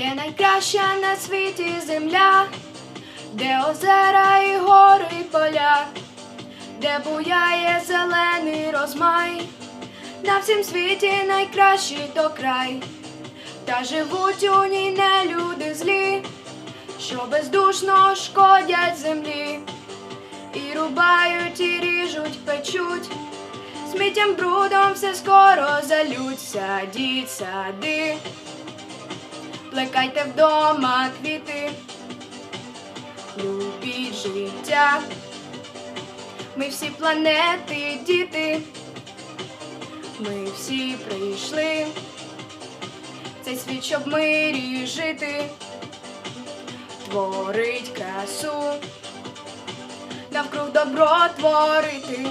Є найкраща на світі земля, де озера і гори і поля, де буяє зелений розмай, на всім світі найкращий то край, та живуть у ній не люди злі, що бездушно шкодять землі, і рубають, і ріжуть, печуть. Сміттям брудом все скоро залють, садіть сади, плекайте вдома квіти, любіть життя, ми всі планети, діти, ми всі прийшли. Цей світ, щоб мирі жити, творить красу, навкруг добро творити.